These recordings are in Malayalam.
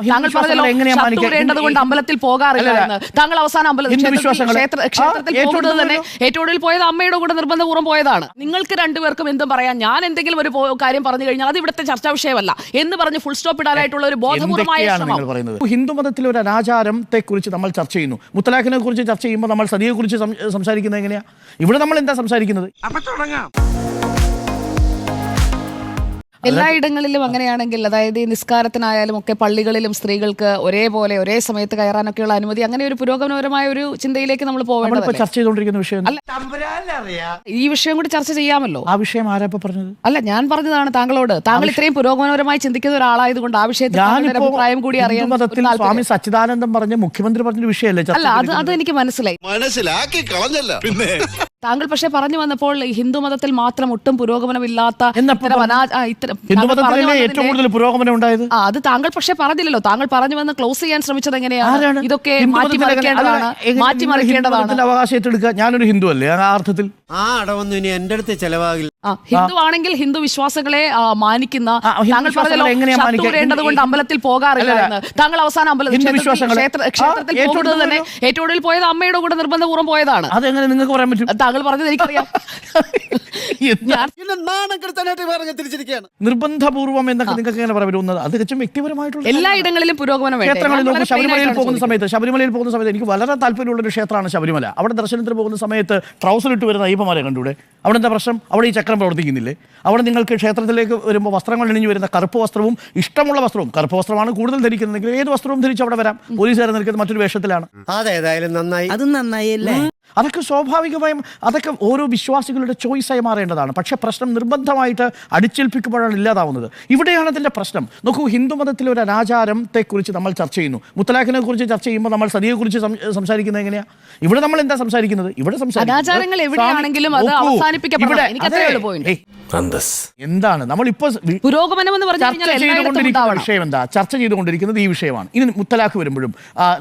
താങ്കൾ പറഞ്ഞല്ലോ? കൊണ്ട് അമ്പലത്തിൽ പോകാറില്ല. എന്ന്. താങ്കൾ അവസാനം അമ്പലത്തിൽ ക്ഷേത്രത്തിൽ- ക്ഷേത്ര- ക്ഷേത്രത്തിൽ ഏറ്റവും പോകുന്നത് തന്നെ കൂടുതൽ- ഏറ്റവും പോയത് അമ്മയുടെ കൂടെ നിർബന്ധപൂർവം പോയതാണ്. നിങ്ങൾക്ക് രണ്ടുപേർക്കും എന്തും പറയാം. ഞാൻ എന്തെങ്കിലും ഒരു കാര്യം പറഞ്ഞു കഴിഞ്ഞാൽ അത് ഇവിടുത്തെ ചർച്ചാ വിഷയമല്ല. എന്ന് പറഞ്ഞ് ഫുൾ സ്റ്റോപ്പ് ഇടാനായിട്ടുള്ള ഒരു ബോധപൂർവമായ ഹിന്ദു മതത്തിലെ ഒരു അനാചാരത്തെ കുറിച്ച് നമ്മൾ ചർച്ച ചെയ്യുന്നു. മുത്തലാഖിനെ കുറിച്ച് ചർച്ച ചെയ്യുമ്പോൾ നമ്മൾ സതിയെ കുറിച്ച് സംസാരിക്കുന്നത് എങ്ങനെയാ? ഇവിടെ നമ്മൾ എന്താ സംസാരിക്കുന്നത്? എല്ലായിടങ്ങളിലും അങ്ങനെയാണെങ്കിൽ അതായത് ഈ നിസ്കാരത്തിനായാലും ഒക്കെ പള്ളികളിലും സ്ത്രീകൾക്ക് ഒരേപോലെ ഒരേ സമയത്ത് കയറാനൊക്കെയുള്ള അനുമതി അങ്ങനെ ഒരു പുരോഗമനപരമായ ഒരു ചിന്തയിലേക്ക് നമ്മൾ പോകണം ചർച്ച ചെയ്തുകൊണ്ടിരിക്കുന്ന വിഷയം? ഈ വിഷയം കൂടി ചർച്ച ചെയ്യാമല്ലോ. ആ വിഷയം ആരാ പറഞ്ഞത്? അല്ല ഞാൻ പറഞ്ഞതാണ് താങ്കളോട്. താങ്കൾ ഇത്രയും പുരോഗമനപരമായി ചിന്തിക്കുന്ന ഒരാളായതുകൊണ്ട് ആ വിഷയത്തിൽ അഭിപ്രായം കൂടി താല്പര്യം. സ്വാമി സച്ചിദാനന്ദം പറഞ്ഞ മുഖ്യമന്ത്രി പറഞ്ഞ വിഷയമല്ലേ ചർച്ച അല്ല അത് അത് എനിക്ക് മനസ്സിലായി. മനസ്സിലാക്കി കളഞ്ഞല്ല. പിന്നെ താങ്കൾ പക്ഷെ പറഞ്ഞു വന്നപ്പോൾ ഹിന്ദു മതത്തിൽ മാത്രം ഒട്ടും പുരോഗമനമില്ലാത്ത ഏറ്റവും കൂടുതൽ പുരോഗമനം ഉണ്ടായത്? ആ അത് താങ്കൾ പക്ഷെ പറഞ്ഞില്ലല്ലോ. താങ്കൾ പറഞ്ഞു വന്ന് ക്ലോസ് ചെയ്യാൻ ശ്രമിച്ചത് എങ്ങനെയാണ്? ഇതൊക്കെ മാറ്റിമറിക്കേണ്ടതാണ് മാറ്റി മതത്തിൽ എങ്ങനെ- മറിക്കേണ്ടതാണ്. അല്ല, എങ്ങനെ ഹിന്ദു അവകാശം ഏറ്റെടുക്കുക? ഞാനൊരു ഹിന്ദു അല്ലേ ആ അർത്ഥത്തിൽ? ആ അടവൊന്നും ഇനി എന്റെ അടുത്ത് ചെലവാകില്ല. ഹിന്ദു ആണെങ്കിൽ ഹിന്ദു വിശ്വാസങ്ങളെ മാനിക്കുന്ന താങ്കൾ പറഞ്ഞല്ലോ ഷർട്ട് കൊണ്ട് അമ്പലത്തിൽ പോകാറില്ല. താങ്കൾ അവസാനം അമ്പലത്തിൽ ക്ഷേത്രത്തിൽ- പോകുന്നത് തന്നെ കൂടുതൽ- ഏറ്റവും കൂടുതൽ പോയത് അമ്മയുടെ കൂടെ നിർബന്ധപൂർവം പോയതാണ്. അതെങ്ങനെ നിങ്ങൾക്ക് പറയാൻ പറ്റും? താങ്കൾ പറഞ്ഞത് എനിക്കറിയാം. നിർബന്ധപൂർവം എന്നൊക്കെ നിങ്ങൾക്ക് എങ്ങനെ പറയാൻ പറ്റും? അത് തികച്ചും വ്യക്തിപരമായിട്ടുള്ള എല്ലായിടങ്ങളിലും പുരോഗമനം വേണ്ടേ? ക്ഷേത്രങ്ങളിൽ ശബരിമലയിൽ പോകുന്ന സമയത്ത് ശബരിമലയിൽ പോകുന്ന സമയത്ത് എനിക്ക് വളരെ താല്പര്യമുള്ള ഒരു ക്ഷേത്രമാണ് ശബരിമല. അവിടെ ദർശനത്തിന് പോകുന്ന സമയത്ത് ട്രൗസർ ഇട്ട് വരുന്ന അയ്യപ്പമാരെ കണ്ടൂടെ? അവിടെ എന്താ പ്രശ്നം? അവിടെ ഈ ചക്രം പ്രവർത്തിക്കുന്നില്ലേ? അവിടെ നിങ്ങൾക്ക് ക്ഷേത്രത്തിലേക്ക് വരുമ്പോൾ വസ്ത്രങ്ങൾ ഇണിഞ്ഞു വരുന്ന കറുപ്പ് വസ്ത്രവും ഇഷ്ടമുള്ള വസ്ത്രവും കറുപ്പ് വസ്ത്രമാണ് കൂടുതൽ ധരിക്കുന്നതെങ്കിൽ ഏത് വസ്ത്രവും ധരിച്ച് അവിടെ വരാം. പോലീസുകാരെ നിൽക്കുന്നത് മറ്റൊരു വേഷത്തിലാണ്. അതേതായാലും നന്നായി. അത് നന്നായി അല്ലേ? അതൊക്കെ സ്വാഭാവികമായും അതൊക്കെ ഓരോ വിശ്വാസികളുടെ ചോയ്സായി മാറേണ്ടതാണ്. പക്ഷേ പ്രശ്നം നിർബന്ധമായിട്ട് അടിച്ചേൽപ്പിക്കുമ്പോഴാണ് ഇല്ലാതാവുന്നത്. ഇവിടെയാണ് അതിന്റെ പ്രശ്നം. നോക്കൂ ഹിന്ദു മതത്തിലെ ഒരു അനാചാരത്തെ കുറിച്ച് നമ്മൾ ചർച്ച ചെയ്യുന്നു. മുത്തലാഖിനെ കുറിച്ച് ചർച്ച ചെയ്യുമ്പോൾ നമ്മൾ സതിയെക്കുറിച്ച് സംസാരിക്കുന്നത് എങ്ങനെയാ? ഇവിടെ നമ്മൾ എന്താ സംസാരിക്കുന്നത്? ഇവിടെ എന്താണ്? നമ്മൾ ഇപ്പോൾ ചർച്ച ചെയ്തുകൊണ്ടിരിക്കുന്ന വിഷയം എന്താ? ചർച്ച ചെയ്തുകൊണ്ടിരിക്കുന്നത് ഈ വിഷയമാണ്. ഇനി മുത്തലാഖ് വരുമ്പോഴും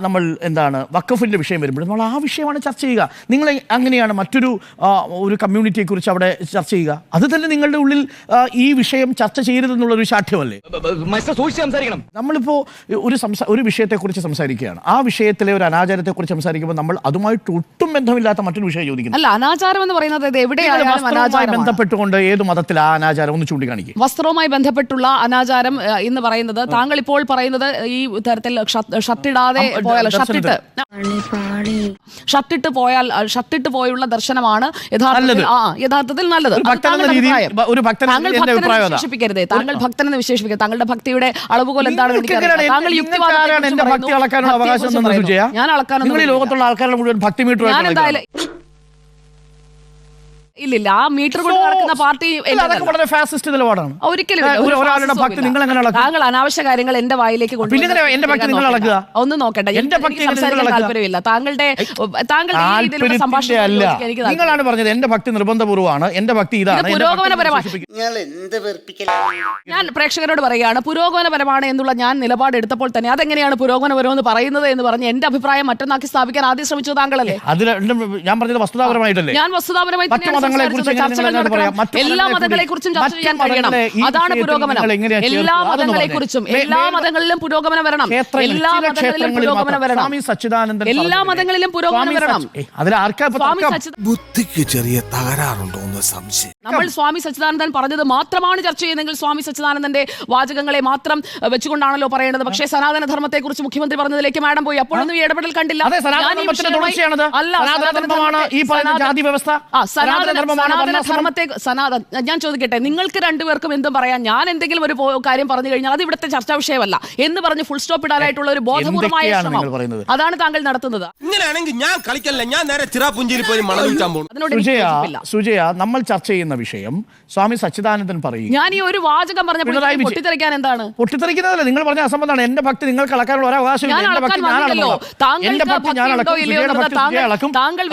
നമ്മൾ എന്താണ് വക്കഫിന്റെ വിഷയം വരുമ്പോഴും നമ്മൾ ആ വിഷയമാണ് ചർച്ച ചെയ്യുക. നിങ്ങൾ അങ്ങനെയാണ് മറ്റൊരു ഒരു കമ്മ്യൂണിറ്റിയെ കുറിച്ച് അവിടെ ചർച്ച ചെയ്യുക. അത് തന്നെ നിങ്ങളുടെ ഉള്ളിൽ ഈ വിഷയം ചർച്ച ചെയ്യരുതെന്നുള്ള ഒരു ശാഠ്യമല്ലേ നമ്മളിപ്പോ ഒരു സംസാ ഒരു വിഷയത്തെക്കുറിച്ച് സംസാരിക്കുകയാണ്. ആ വിഷയത്തിലെ ഒരു അനാചാരത്തെക്കുറിച്ച് സംസാരിക്കുമ്പോൾ നമ്മൾ അതുമായിട്ട് ഒട്ടും ബന്ധമില്ലാത്ത മറ്റൊരു വിഷയം ചോദിക്കുന്നു. അല്ല അനാചാരം എന്ന് പറയുന്നത് എവിടെയാണ് ബന്ധപ്പെട്ടുകൊണ്ട് ഏത് മതത്തിൽ ആ അനാചാരം ഒന്ന് ചൂണ്ടിക്കാണിക്കും. വസ്ത്രവുമായി ബന്ധപ്പെട്ടുള്ള അനാചാരം എന്ന് പറയുന്നത് താങ്കൾ ഇപ്പോൾ പറയുന്നത് ഈ തരത്തിൽ ഷർട്ട് ഷർട്ടിടാതെ പോയാൽ. ഷർട്ടിട്ട്. ഷർട്ടിട്ട് പോയാൽ ഷർട്ടിട്ട് പോയുള്ള ദർശനമാണ് യഥാർത്ഥത്തിൽ നല്ലത്. ആ യഥാർത്ഥത്തിൽ നല്ലത്. താങ്കൾ ഭക്തനെ. വിശേഷിപ്പിക്കരുത്. താങ്കൾ ഭക്തനെന്ന് വിശേഷിപ്പിക്കരുത്. താങ്കളുടെ ഭക്തിയുടെ അളവുകോൽ എങ്ങനെയാണ് താങ്കൾ. ചെയ്യാ ഞാൻ അളക്കാനൊന്നും നിങ്ങൾ ഈ വരുന്നില്ല. ലോകത്തുള്ള ആൾക്കാരുടെ മുഴുവൻ ഭക്തി മീറ്റർ ഞാൻ എന്തായാലും ഇല്ലില്ല ആ മീറ്റർ കൊണ്ട് നടക്കുന്ന പാർട്ടി വളരെ ഫാസിസ്റ്റ് നിലപാടാണ്. ഒരിക്കലും ഒരാളുടെ ഭക്തി നിങ്ങൾ എങ്ങനെ അളക്കും താങ്കൾ അനാവശ്യ കാര്യങ്ങൾ എന്റെ വായിലേക്ക് കൊണ്ടുവന്ന് പിന്നെ എങ്ങനെയാ ഭക്തി നിങ്ങൾ നോക്കണ്ട. അളക്കുക? ഒന്ന് നോക്കട്ടെ. എന്റെ ഭക്തി? താല്പര്യമില്ല. താങ്കളുടെ താങ്കളുടെ സംഭാഷണം നിങ്ങളാണ് പറഞ്ഞത് എന്റെ ഭക്തി നിർബന്ധപൂർവമാണ്. എന്റെ ഭക്തി ഇതാണ്. വെറുപ്പിക്കലാണ് ഞാൻ പ്രേക്ഷകരോട് പറയുകയാണ് പുരോഗമനപരമാണ് എന്നുള്ള ഞാൻ നിലപാട് എടുത്തപ്പോൾ തന്നെ അതെങ്ങനെയാണ് പുരോഗമനപരം എന്ന് പറയുന്നത് എന്ന് പറഞ്ഞ് എന്റെ അഭിപ്രായം മറ്റൊന്നാക്കി സ്ഥാപിക്കാൻ ആദ്യം ശ്രമിച്ചത് താങ്കളല്ലേ? അതിൽ ഞാൻ പറഞ്ഞത് വസ്തുതാപരമായിട്ടല്ലേ? ഞാൻ വസ്തുതാപരമായി മതങ്ങളെ കുറിച്ച് എല്ലാ മതങ്ങളെ കുറിച്ചും ചർച്ച ചെയ്യാൻ കഴിയണം. അതാണ് പുരോഗമനം? എല്ലാ മതങ്ങളെ കുറിച്ചും എല്ലാ മതങ്ങളിലും പുരോഗമനം വരണം. എല്ലാ മതങ്ങളിലും പുരോഗമനം വരണം. സ്വാമി സച്ചിദാനന്ദൻ എല്ലാ മതങ്ങളിലും പുരോഗമനം വരണം. അതിൽ ആർക്കാ ബുദ്ധിക്ക് ചെറിയ തകരാറുണ്ടോ എന്ന് സംശയം. നമ്മൾ സ്വാമി സച്ചിദാനന്ദൻ പറഞ്ഞത് മാത്രമാണ് ചർച്ച ചെയ്യുന്നതെങ്കിൽ സ്വാമി സച്ചിദാനന്ദന്റെ വാചകങ്ങളെ മാത്രം വെച്ചുകൊണ്ടാണല്ലോ പറയേണ്ടത്. പക്ഷേ സനാതന ധർമ്മത്തെ കുറിച്ച് മുഖ്യമന്ത്രി പറഞ്ഞതിലേക്ക് മാഡം പോയി. അപ്പോഴൊന്നും ഈ ഇടപെടൽ കണ്ടില്ല. അല്ല സനാതന ധർമ്മമാണ് ഈ പറയുന്ന ജാതി വ്യവസ്ഥ ആ സനാതന ധർമ്മമാണ് സനാതന ഞാൻ ചോദിക്കട്ടെ നിങ്ങൾക്ക് രണ്ടുപേർക്കും എന്തും പറയാം? ഞാൻ എന്തെങ്കിലും ഒരു കാര്യം പറഞ്ഞു കഴിഞ്ഞാൽ അത് ഇവിടുത്തെ ചർച്ചാ വിഷയമല്ല. എന്ന് പറഞ്ഞ് ഫുൾ സ്റ്റോപ്പ് ഇടാനായിട്ടുള്ള ഒരു ബോധപൂർവമായ ശ്രമം? അതാണ് താങ്കൾ നടത്തുന്നത്. ഇങ്ങനെയാണെങ്കിൽ ഞാൻ കളിക്കല്ല ഞാൻ നേരെ ചിറാപുഞ്ചിയിൽ പോയി സുജയ സുജയ നമ്മൾ ചർച്ച ചെയ്യുന്ന വിഷയം സ്വാമി സച്ചിദാനന്ദൻ പറയും. ഞാൻ ഈ ഒരു വാചകം പറഞ്ഞപ്പോൾ പൊട്ടിത്തെറിക്കാൻ എന്താണ്? പൊട്ടിത്തെറിക്കുന്നതല്ല നിങ്ങൾ പറഞ്ഞ അസംബന്ധമാണ്. എന്റെ ഭക്തി നിങ്ങൾക്ക് അളക്കാനുള്ള ഒരു അവകാശം ഞാൻ എന്റെ ഭക്തി ഞാൻ എന്റെ ഭക്തി അളക്കും. താങ്കൾ-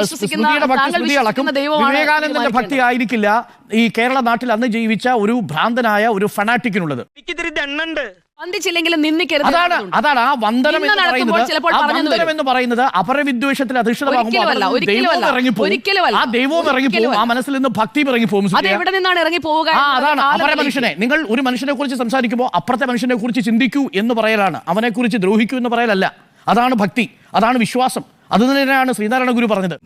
വിശ്വസിക്കുന്ന ദൈവമാണ്. വിവേകാനന്ദന്റെ ഭക്തി ആയിരിക്കില്ല ഈ കേരള നാട്ടിൽ അന്ന് ജീവിച്ച ഒരു ഭ്രാന്തനായ ഒരു ഫനാറ്റിക്കിനുള്ളത്. വന്ദിച്ചില്ലെങ്കിലും നിന്ദിക്കരുത് അതാണ് അതാണ് ആ വന്ദനം എന്ന് പറയുന്നത്. ചിലപ്പോൾ ആ വന്ദനം എന്ന് പറയുന്നത് അപരവിദ്വേഷത്തിൽ അധിഷ്ഠിതമാകുമ്പോൾ. ദൈവവും ഇറങ്ങിപ്പോകും. ആ ദൈവവും ഇറങ്ങിപ്പോകും. ആ മനസ്സിൽ നിന്ന് ഭക്തിയും ഇറങ്ങിപ്പോകും. അത് എവിടെ നിന്നാണ് ഇറങ്ങി പോവുക ആ അതാണ്. അപര മനുഷ്യനെ നിങ്ങൾ ഒരു മനുഷ്യനെ കുറിച്ച് സംസാരിക്കുമ്പോൾ അപ്പുറത്തെ മനുഷ്യനെ കുറിച്ച് ചിന്തിക്കൂ എന്ന് പറയലാണ്. അവനെ കുറിച്ച് ദ്രോഹിക്കൂ എന്ന് പറയലല്ല. അതാണ് ഭക്തി അതാണ് വിശ്വാസം. അത് തന്നെയാണ് ശ്രീനാരായണ ഗുരു പറഞ്ഞത്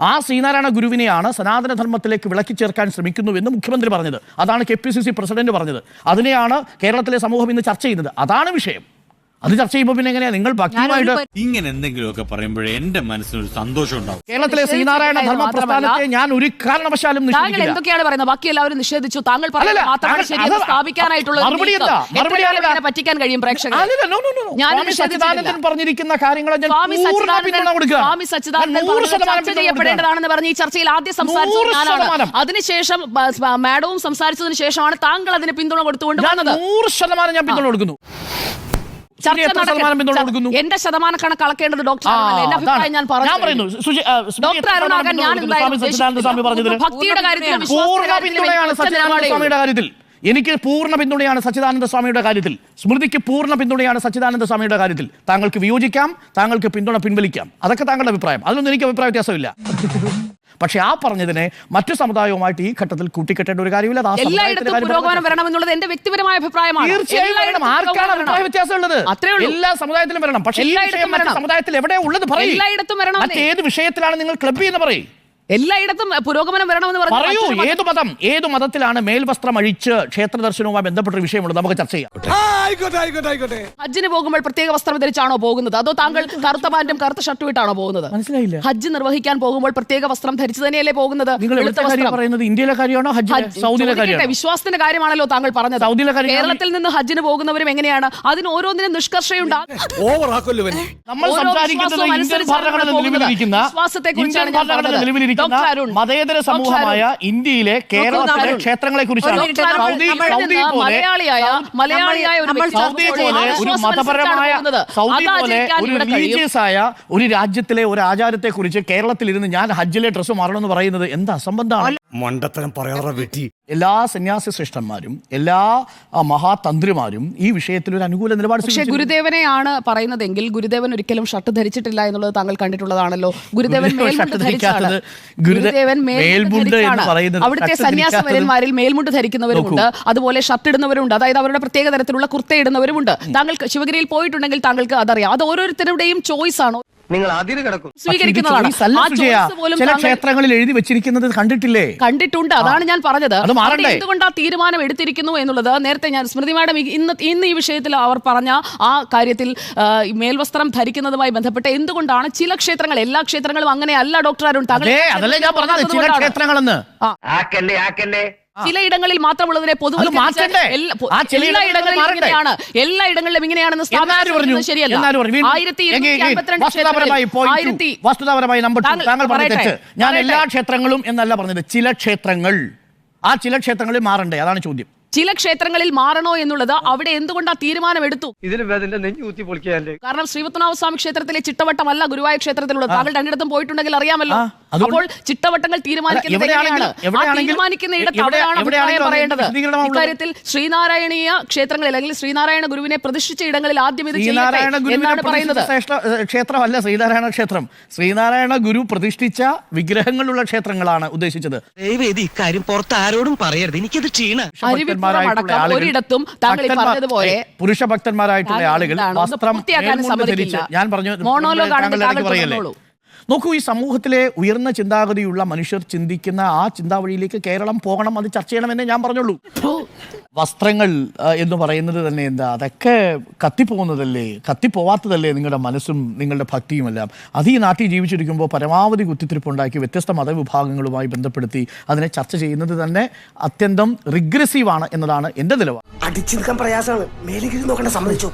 ആ ശ്രീനാരായണ ഗുരുവിനെയാണ് സനാതനധർമ്മത്തിലേക്ക് വിളക്കി ചേർക്കാൻ ശ്രമിക്കുന്നുവെന്ന് മുഖ്യമന്ത്രി പറഞ്ഞത്. അതാണ് K P C C president പറഞ്ഞത്. അതിനെയാണ് കേരളത്തിലെ സമൂഹം ഇന്ന് ചർച്ച ചെയ്യുന്നത്. അതാണ് വിഷയം. അത് ചർച്ച ചെയ്യുമ്പോൾ പിന്നെ എങ്ങനെയാ? നിങ്ങൾ ഭക്തിയുമായിട്ട് ഇങ്ങനെ എന്തെങ്കിലുമൊക്കെ പറയുമ്പോഴേ എന്റെ മനസ്സിനൊരു സന്തോഷം ഉണ്ടാവും. കേരളത്തിലെ ശ്രീനാരായണ ധർമ്മ പ്രസ്ഥാനത്തെ ഞാൻ ഒരു കാരണവശാലും താങ്കൾ എന്തൊക്കെയാണ് പറയുന്നത്? ബാക്കി എല്ലാവരും നിഷേധിച്ചു. താങ്കൾ സ്ഥാപിക്കാനായിട്ടുള്ള പറ്റിക്കാൻ കഴിയും പറഞ്ഞിരിക്കുന്ന കാര്യങ്ങളെ സ്വാമി സച്ചിദാനന്ദൻ ചർച്ച. ചെയ്യപ്പെടേണ്ടതാണെന്ന് പറഞ്ഞ് ഈ ചർച്ചയിൽ ആദ്യം സംസാരിച്ചത് ഞാനാണ്. അതിനുശേഷം മാഡവും സംസാരിച്ചതിന് ശേഷമാണ് താങ്കൾ അതിന് പിന്തുണ കൊടുത്തുകൊണ്ട് നൂറ് ശതമാനം ഞാൻ പിന്തുണ കൊടുക്കുന്നു. എന്റെ ശതമാന കണക്ക് അളക്കേണ്ടത് ഡോക്ടർ. എന്റെ അഭിപ്രായം. ഞാൻ പറഞ്ഞു ഡോക്ടർ ഞാൻ ഭക്തിയുടെ കാര്യത്തിൽ. എനിക്ക് പൂർണ പിന്തുണയാണ് സച്ചിദാനന്ദ സ്വാമിയുടെ കാര്യത്തിൽ. സ്മൃതിക്ക് പൂർണ പിന്തുണയാണ് സച്ചിദാനന്ദ സ്വാമിയുടെ കാര്യത്തിൽ. താങ്കൾക്ക് വിയോജിക്കാം താങ്കൾക്ക് പിന്തുണ പിൻവലിക്കാം. അതൊക്കെ താങ്കളുടെ അഭിപ്രായം. അതിലൊന്നും എനിക്ക് അഭിപ്രായ വ്യത്യാസമില്ല. പക്ഷെ ആ പറഞ്ഞതിനെ മറ്റു സമുദായവുമായിട്ട് ഈ ഘട്ടത്തിൽ കൂട്ടിക്കെട്ടേണ്ട ഒരു കാര്യമില്ല തീർച്ചയായും ആർക്കാണ് അഭിപ്രായ. എല്ലാ സമുദായത്തിലും വരണം. പക്ഷേ എല്ലായിടത്തും വരണം. സമുദായത്തിൽ എവിടെ ഉള്ളത് പറയും. എല്ലായിടത്തും വരണമെന്നേ. മറ്റേത് വിഷയത്തിലാണ് നിങ്ങൾ ക്ലബ് ചെയ്യുന്ന പറയും. എല്ലായിടത്തും പുരോഗമനം വരണമെന്ന് പറഞ്ഞ് പറയൂ ഏത് മതം? ഏത് മതത്തിലാണ് മേൽവസ്ത്രം അഴിച്ച് ക്ഷേത്ര ദർശനവുമായി ബന്ധപ്പെട്ട വിഷയമുള്ളത്? നമുക്ക് ചർച്ച ചെയ്യാം. ആയിക്കോട്ടെ ആയിക്കോട്ടെ ആയിക്കോട്ടെ. ഹജ്ജിന് പോകുമ്പോൾ പ്രത്യേക വസ്ത്രം ധരിച്ചാണോ പോകുന്നത്? അതോ താങ്കൾ കറുത്ത പാന്റും കറുത്ത ഷർട്ടും ഇട്ടാണോ പോകുന്നത്? മനസ്സിലായില്ല. ഹജ്ജ് നിർവഹിക്കാൻ പോകുമ്പോൾ പ്രത്യേക വസ്ത്രം ധരിച്ചു തന്നെയല്ലേ പോകുന്നത്? നിങ്ങൾ വെളുത്ത കാര്യം വസ്ത്രം. പറയുന്നത്. ഇന്ത്യയിലെ കാര്യമാണോ ഹജ്ജ് ഹജ്ജ് സൗദിയിലെ ചോദിക്കട്ടെ, കാര്യമാണോ? വിശ്വാസത്തിന്റെ കാര്യമാണല്ലോ താങ്കൾ പറഞ്ഞത്. സൗദിയിലെ കാര്യം കേരളത്തിൽ നിന്ന് ഹജ്ജിന് പോകുന്നവരും എങ്ങനെയാണ്? അതിന് ഓരോന്നിനും നിഷ്കർഷയുണ്ട്. ഓവർ നമ്മൾ ഓരോ സംസാരിക്കുന്നത് വിശ്വാസവും ഇന്ത്യൻ അനുസരിച്ചാണ് ഭരണഘടന പോകുന്നത്. നിലവിലിരിക്കുന്ന വിശ്വാസത്തെക്കുറിച്ചാണ് ഇന്ത്യൻ ഞാൻ ഭരണഘടന പറഞ്ഞത്. നിലവിലിരിക്കുന്ന ഡോക്ടർ അരുൺ, മതേതര ഡോക്ടർ സമൂഹമായ ഇന്ത്യയിലെ കേരളത്തിലെ. ക്ഷേത്രങ്ങളെ കുറിച്ചാണ് ഒരു മിനിറ്റ്, നമ്മൾ- സൗദി നമ്മൾ സൗദി നിന്ന് പോലെ മലയാളിയായ മലയാളിയായ ഒരു നമ്മൾ വ്യക്തി സൗദി ചർച്ച പോലെ ഒരു മതപരമായ സൗദി പോലെ ഒരു ഇവിടെ റിലീജിയസ് ആയ ഒരു രാജ്യത്തിലെ ഒരു ആചാരത്തെ കുറിച്ച് കേരളത്തിൽ ഇരുന്ന് ഞാൻ ഹജ്ജിലെ ഡ്രസ്സ് മാറണമെന്ന് പറയുന്നത് എന്താ അസംബന്ധമാണ്? മണ്ടത്തരം പറയാറ വെട്ടി എല്ലാ സന്യാസി ശ്രേഷ്ഠന്മാരും എല്ലാ ആ, മഹാതന്ത്രിമാരും ഈ വിഷയത്തിൽ ഒരു അനുകൂല നിലപാട് പക്ഷേ. ഗുരുദേവനെയാണ് പറയുന്നതെങ്കിൽ ഗുരുദേവൻ ഒരിക്കലും ഷർട്ട് ധരിച്ചിട്ടില്ല എന്നുള്ളത് താങ്കൾ കണ്ടിട്ടുള്ളതാണല്ലോ. ഗുരുദേവൻ ഗുരുദേവൻ മേൽമുണ്ട് ഷർട്ട് ധരിക്കാത്തത് ഗുരുദേവൻ മേൽമുണ്ട് അവിടുത്തെ സന്യാസവരന്മാരിൽ മേൽമുണ്ട് ധരിക്കുന്നവരുണ്ട് അതുപോലെ ഷർട്ട് ഇടുന്നവരുണ്ട് അതായത് അവരുടെ പ്രത്യേക തരത്തിലുള്ള കുർത്ത ഇടുന്നവരുമുണ്ട്. താങ്കൾക്ക് ശിവഗിരിയിൽ പോയിട്ടുണ്ടെങ്കിൽ താങ്കൾക്ക് അതറിയാം. അത് ഓരോരുത്തരുടെയും ചോയ്സ് ആണ്. നിങ്ങൾ അതിര് കിടക്കും. സ്വീകരിക്കുന്നതാണ്. ആ പോലും ചില താങ്കൾ ക്ഷേത്രങ്ങളിൽ എഴുതി വെച്ചിരിക്കുന്നത് കണ്ടിട്ടില്ലേ? കണ്ടിട്ടുണ്ട്. അതാണ് ഞാൻ പറഞ്ഞത്. അത് മാറണ്ടേ? അവിടെ എന്തുകൊണ്ട് ആ തീരുമാനം എടുത്തിരിക്കുന്നു എന്നുള്ളത് നേരത്തെ ഞാൻ സ്മൃതി മാഡം ഇന്ന് ഇന്ന് ഈ വിഷയത്തിൽ അവർ പറഞ്ഞ ആ കാര്യത്തിൽ ആ, ഈ മേൽവസ്ത്രം ധരിക്കുന്നതുമായി ബന്ധപ്പെട്ട് എന്തുകൊണ്ടാണ് ചില ക്ഷേത്രങ്ങൾ എല്ലാ ക്ഷേത്രങ്ങളും അങ്ങനെ അല്ല ഡോക്ടർ അരുൺ താങ്കൾ അതെ അതല്ലേ ഞാൻ പറഞ്ഞത്. ചില ക്ഷേത്രങ്ങളെന്ന്. ആക്കല്ലേ ആക്കല്ലേ ചിലയിടങ്ങളിൽ മാത്രമുള്ളതിനെ മാറ്റണ്ടേ? എല്ലാ- ഇടങ്ങളിലും ഇങ്ങനെയാണ്. എല്ലാ ഇടങ്ങളിലും ഇങ്ങനെയാണെന്ന് സ്ഥാപനം ശരിയല്ല. ആയിരത്തി. ആയിരത്തി വസ്തുതാപരമായി നമ്പർ താങ്കൾ- ഞാൻ എല്ലാ ക്ഷേത്രങ്ങളും എന്നല്ല പറഞ്ഞത്. ചില ക്ഷേത്രങ്ങൾ. ആ ചില ക്ഷേത്രങ്ങളിൽ മാറണ്ടേ? അതാണ് ചോദ്യം. ചില ക്ഷേത്രങ്ങളിൽ മാറണോ എന്നുള്ളത് അവിടെ എന്തുകൊണ്ട് ആ തീരുമാനം എടുത്തു കാരണം ശ്രീപത്മനാഭ സ്വാമി ക്ഷേത്രത്തിലെ ചിട്ടവട്ടമല്ല ഗുരുവായൂർ ക്ഷേത്രത്തിലുള്ളത്. താങ്കൾ രണ്ടിടത്തും പോയിട്ടുണ്ടെങ്കിൽ അറിയാമല്ലോ. അപ്പോൾ ചിട്ടവട്ടങ്ങൾ ആ തീരുമാനിക്കുന്ന ഇടത്ത് അവിടെയാണ് അഭിപ്രായം എവിടെയാണെങ്കിലും പറയേണ്ടത്. ഇക്കാര്യത്തിൽ ശ്രീനാരായണീയ ക്ഷേത്രങ്ങളിൽ അല്ലെങ്കിൽ ശ്രീനാരായണ ഗുരുവിനെ പ്രതിഷ്ഠിച്ച ഇടങ്ങളിൽ ആദ്യം ഇത് എന്നാണ് പറയുന്നത്. ക്ഷേത്രമല്ല ശ്രീനാരായണ ക്ഷേത്രം. ശ്രീനാരായണ ഗുരു പ്രതിഷ്ഠിച്ച വിഗ്രഹങ്ങളുള്ള ക്ഷേത്രങ്ങളാണ് ഉദ്ദേശിച്ചത്. ഇക്കാര്യം പുറത്ത് ആരോടും പറയരുത്. എനിക്കത് ക്ഷീണ. പുരുഷ ഭക്തന്മാരായിട്ടുള്ള ആളുകൾ വസ്ത്രം. ധരിച്ച് ഞാൻ പറഞ്ഞു താങ്കൾ പറയല്ലേ നോക്കൂ ഈ സമൂഹത്തിലെ ഉയർന്ന ചിന്താഗതിയുള്ള മനുഷ്യർ ചിന്തിക്കുന്ന ആ ചിന്താവഴിയിലേക്ക് കേരളം പോകണം അത് ചർച്ച ചെയ്യണമെന്നേ ഞാൻ പറഞ്ഞുള്ളൂ. വസ്ത്രങ്ങൾ എന്ന് പറയുന്നത് തന്നെ എന്താ? അതൊക്കെ കത്തിപ്പോകുന്നതല്ലേ? കത്തിപ്പോവാത്തതല്ലേ നിങ്ങളുടെ മനസ്സും നിങ്ങളുടെ ഭക്തിയുമെല്ലാം? അത് ഈ നാട്ടിൽ ജീവിച്ചിരിക്കുമ്പോൾ പരമാവധി കുത്തിത്തിരിപ്പുണ്ടാക്കി വ്യത്യസ്ത മതവിഭാഗങ്ങളുമായി ബന്ധപ്പെടുത്തി അതിനെ ചർച്ച ചെയ്യുന്നത് തന്നെ അത്യന്തം റിഗ്രസീവാണ് എന്നതാണ് എന്റെ നിലപാട്. അടിച്ചെടുക്കാൻ പ്രയാസമാണ്. മേലേക്ക് നോക്കണ്ട സമ്മതിച്ചു.